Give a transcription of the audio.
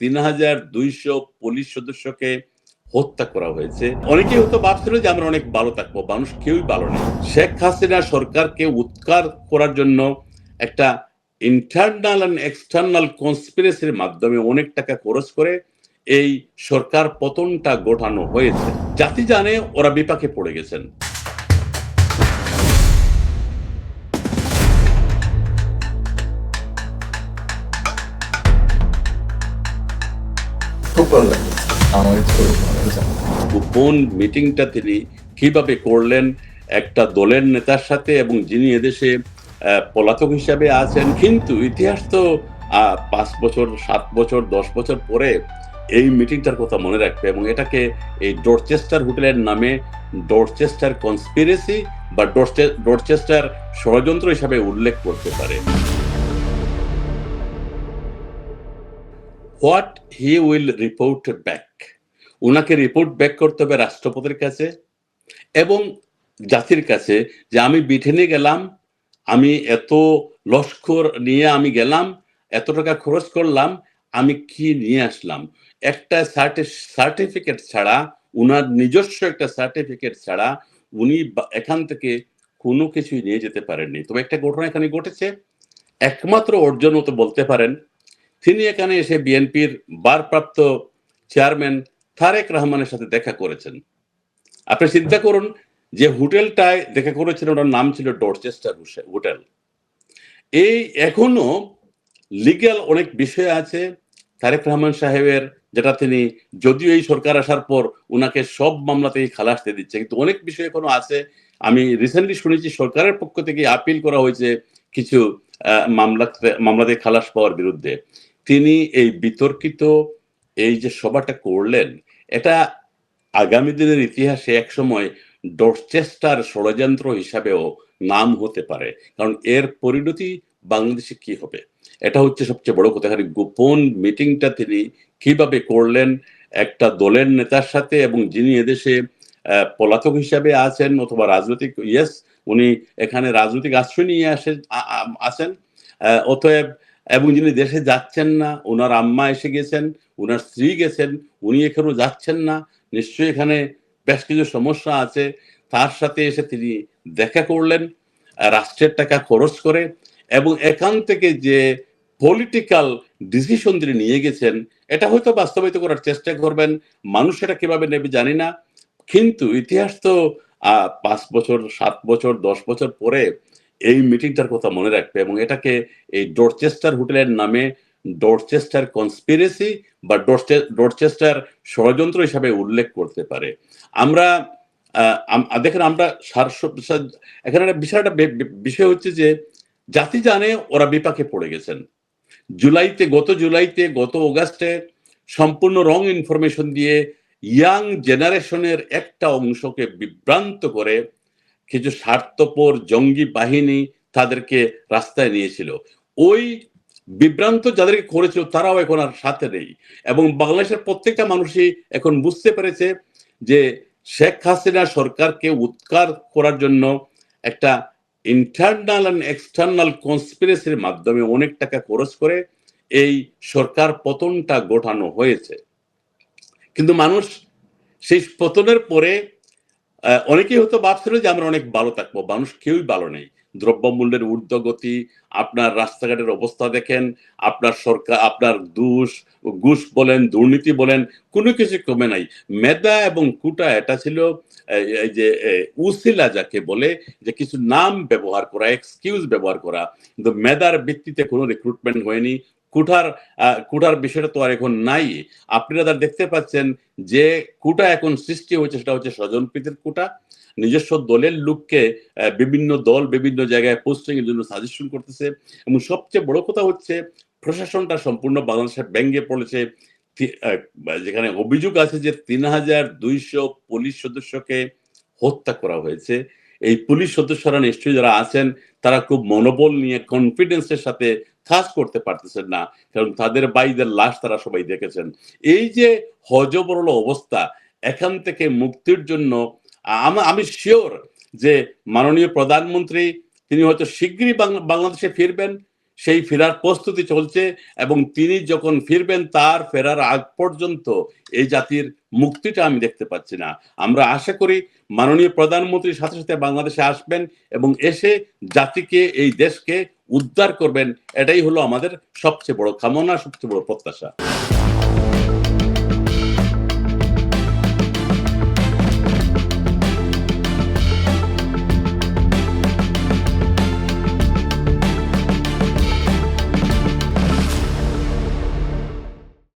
তিন হাজার দুইশো পুলিশ সদস্যকে হত্যা করা হয়েছে। অনেকেই হয়তো ভাবছিল যে আমরা অনেক ভালো থাকব, মানুষ কেউই ভালো নেই। শেখ হাসিনা সরকারকে উৎকার করার জন্য একটা ইন্টারনাল অ্যান্ড এক্সটার্নাল কনস্পিরেসির মাধ্যমে অনেক টাকা খরচ করে এই সরকার পতনটা ঘটানো হয়েছে। জাতি জানে ওরা বিপাকে পড়ে গেছেন। খুব ভালো লাগে আমার খুব ভালো লাগছে। গোপন মিটিংটা তিনি কীভাবে করলেন একটা দলের নেতার সাথে এবং যিনি এদেশে পলাতক হিসাবে আছেন কিন্তু ইতিহাস তো পাঁচ বছর সাত বছর দশ বছর পরে এই মিটিংটার কথা মনে রাখবে এবং এটাকে এই ডরচেস্টার হোটেলের নামে ডরচেস্টার কনস্পিরেসি বা ডরচে- ডরচেস্টার ষড়যন্ত্র হিসাবে উল্লেখ করতে পারে। What he will report back ওনাকে রিপোর্ট ব্যাক করতে হবে রাষ্ট্রপতির কাছে এবং জাতির কাছে যে আমি ব্রিটেনে গেলাম, আমি এত লস্কর নিয়ে আমি গেলাম, এত টাকা খরচ করলাম, আমি কি নিয়ে আসলাম? একটা সার্টিফিকেট ছাড়া, উনার নিজস্ব একটা সার্টিফিকেট ছাড়া উনি এখান থেকে কোনো কিছুই নিয়ে যেতে পারেননি। তবে একটা ঘটনা এখানে ঘটেছে। একমাত্র অর্জন মতো বলতে পারেন তিনি এখানে এসে বিএনপির ভারপ্রাপ্ত চেয়ারম্যান তারেক রহমানের সাথে দেখা করেছেন। আপনি চিন্তা করুন যে হোটেলটায় দেখা করেছেন ওটার নাম ছিল ডরচেস্টার হোটেল। এই এখনও লিগ্যাল অনেক বিষয় আছে। তারেক রহমান সাহেবের যেটা তিনি যদিও এই সরকার আসার পর উনাকে সব মামলাতেই খালাস দিয়ে দিচ্ছে কিন্তু অনেক বিষয় এখনও আছে। আমি রিসেন্টলি শুনেছি সরকারের পক্ষ থেকে আপিল করা হয়েছে কিছু আহ, মামলাতে মামলাতে খালাস পাওয়ার বিরুদ্ধে। তিনি এই বিতর্কিত এই যে সভাটা করলেন, এটা আগামী দিনের ইতিহাসে একসময় ডরচেস্টার ষড়যন্ত্র হিসাবেও নাম হতে পারে। কারণ এর পরিণতি বাংলাদেশে কি হবে? এটা হচ্ছে সবচেয়ে বড় কথা। এখানে গোপন মিটিংটা তিনি কীভাবে করলেন, একটা দলের নেতার সাথে এবং যিনি এদেশে পলাতক হিসাবে আছেন অথবা রাজনৈতিক ইয়েস উনি এখানে রাজনৈতিক আশ্রয় নিয়ে আসেন আছেন। অতএব এবং যিনি দেশে যাচ্ছেন না ওনার আম্মা এসে গেছেন ওনার স্ত্রী গেছেন, উনি এখানেও যাচ্ছেন না, নিশ্চয়ই এখানে বেশ কিছু সমস্যা আছে। তার সাথে এসে তিনি দেখা করলেন, রাষ্ট্রের টাকা খরচ করে এবং এখান থেকে যে পলিটিক্যাল ডিসিশন তিনি নিয়ে গেছেন, এটা হয়তো বাস্তবায়িত করার চেষ্টা করবেন, মানুষ এটা কীভাবে নেবে জানি না। কিন্তু ইতিহাস তো পাঁচ বছর, সাত বছর, দশ বছর পরে এই মিটিংটার কথা মনে রাখবে এবং এটাকে এই ডরচেস্টার হোটেলের নামে ডরচেস্টার কনস্পিরেসি বা ডরচে- ডরচেস্টার ষড়যন্ত্র হিসাবে উল্লেখ করতে পারে। আমরা দেখেন আমরা এখানে একটা বিষয়টা বে- বে- বিষয় হচ্ছে যে জাতি জানে ওরা বিপাকে পড়ে গেছেন। জুলাইতে, গত জুলাইতে, গত অগাস্টে সম্পূর্ণ রং ইনফরমেশন দিয়ে ইয়াং জেনারেশনের একটা অংশকে বিভ্রান্ত করে কিছু স্বার্থপর জঙ্গি বাহিনী তাদেরকে রাস্তায় নিয়েছিল। ওই বিভ্রান্ত যাদেরকে করেছিল তারাও এখন আর সাথে নেই এবং বাংলাদেশের প্রত্যেকটা মানুষই এখন বুঝতে পেরেছে যে শেখ হাসিনা সরকারকে উৎকার করার জন্য একটা ইন্টারনাল অ্যান্ড এক্সটার্নাল কনস্পিরেসির মাধ্যমে অনেক টাকা খরচ করে এই সরকার পতনটা ঘটানো হয়েছে। কিন্তু মানুষ সেই পতনের পরে অনেকেই হয়তো ভাবছিল যে আমরা অনেক ভালো থাকব, মানুষ কেউই ভালো নেই। দ্রব্যমূল্যের ঊর্ধ্বগতি, আপনার রাস্তাঘাটের অবস্থা দেখেন, আপনার সরকার, আপনার দুষ, ঘুষ বলেন, দুর্নীতি বলেন, কোনো কিছু কমে নাই। মেধা এবং কুটা, এটা ছিল এই যে উসিলা যাকে বলে, যে কিছু নাম ব্যবহার করা এক্সকিউজ ব্যবহার করা। কিন্তু মেধার ভিত্তিতে কোনো রিক্রুটমেন্ট হয়নি কুঠার কুঠার বিষয়টা তো আর এখন নাই। আপনারা তার দেখতে পাচ্ছেন যে কুটা এখন সৃষ্টি হয়েছে, সেটা হচ্ছে স্বজনপ্রীতির কুটা। নিজস্ব দলের লোককে বিভিন্ন দল বিভিন্ন জায়গায় পোস্টিং এর জন্য সাজেশন করতেছে। এবং সবচেয়ে বড় কথা হচ্ছে, প্রশাসনটা সম্পূর্ণ বাংলাদেশের ব্যঙ্গে পড়েছে। যেখানে অভিযোগ আছে যে তিন হাজার দুইশো পুলিশ সদস্যকে হত্যা করা হয়েছে। এই পুলিশ সদস্যরা নিশ্চয়ই যারা আছেন, তারা খুব মনোবল নিয়ে কনফিডেন্সের সাথে কাজ করতে পারতেছেন না, কারণ তাদের বাইদের লাশ তারা সবাই দেখেছেন। এই যে হজবরল অবস্থা, এখান থেকে মুক্তির জন্য আমি শিওর যে মাননীয় প্রধানমন্ত্রী, তিনি হয়তো শীঘ্রই বাংলাদেশে ফিরবেন, সেই ফেরার প্রস্তুতি চলছে এবং তিনি যখন ফিরবেন, তার ফেরার আগ পর্যন্ত এই জাতির মুক্তিটা আমি দেখতে পাচ্ছি না। আমরা আশা করি মাননীয় প্রধানমন্ত্রীর সাথে সাথে বাংলাদেশে আসবেন এবং এসে জাতিকে, এই দেশকে উদ্ধার করবেন এটাই হলো আমাদের সবচেয়ে বড় কামনা সবচেয়ে বড় প্রত্যাশা।